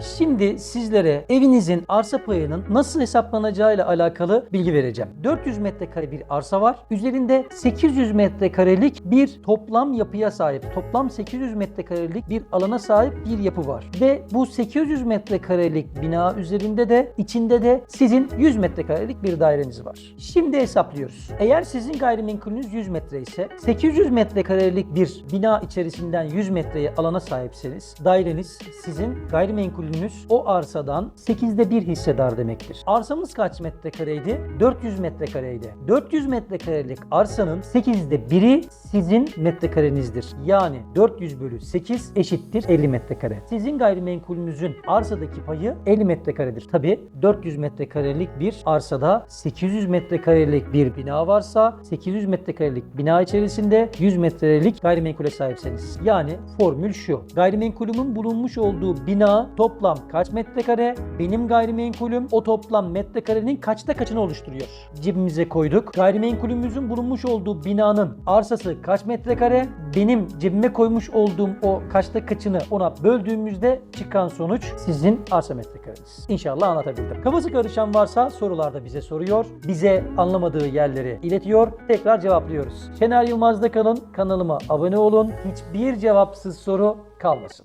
Şimdi sizlere evinizin arsa payının nasıl hesaplanacağı ile alakalı bilgi vereceğim. 400 metrekare bir arsa var. Üzerinde 800 metrekarelik bir toplam yapıya sahip. Toplam 800 metrekarelik bir alana sahip bir yapı var. Ve bu 800 metrekarelik bina üzerinde de içinde de sizin 100 metrekarelik bir daireniz var. Şimdi hesaplıyoruz. Eğer sizin gayrimenkulünüz 100 metre ise 800 metrekarelik bir bina içerisinden 100 metreye alana sahipseniz daireniz sizin gayrimenkulünüz o arsadan 8'de 1 hissedar demektir. Arsamız kaç metrekareydi? 400 metrekareydi. 400 metrekarelik arsanın 8'de 1'i sizin metrekarenizdir. Yani 400 bölü 8 eşittir 50 metrekare. Sizin gayrimenkulünüzün arsadaki payı 50 metrekaredir. Tabi 400 metrekarelik bir arsada 800 metrekarelik bir bina varsa 800 metrekarelik bina içerisinde 100 metrelik gayrimenkule sahipseniz. Yani formül şu. Gayrimenkulümün bulunmuş olduğu bina toplam kaç metrekare? Benim gayrimenkulüm o toplam metrekarenin kaçta kaçını oluşturuyor? Cebimize koyduk. Gayrimenkulümüzün bulunmuş olduğu binanın arsası kaç metrekare? Benim cebime koymuş olduğum o kaçta kaçını ona böldüğümüzde çıkan sonuç sizin arsa metrekareniz. İnşallah anlatabildim. Kafası karışan varsa sorularda bize soruyor. Bize anlamadığı yerleri iletiyor. Tekrar cevaplıyoruz. Şener Yılmaz'da kalın. Kanalıma abone olun. Hiçbir cevapsız soru kalmasın.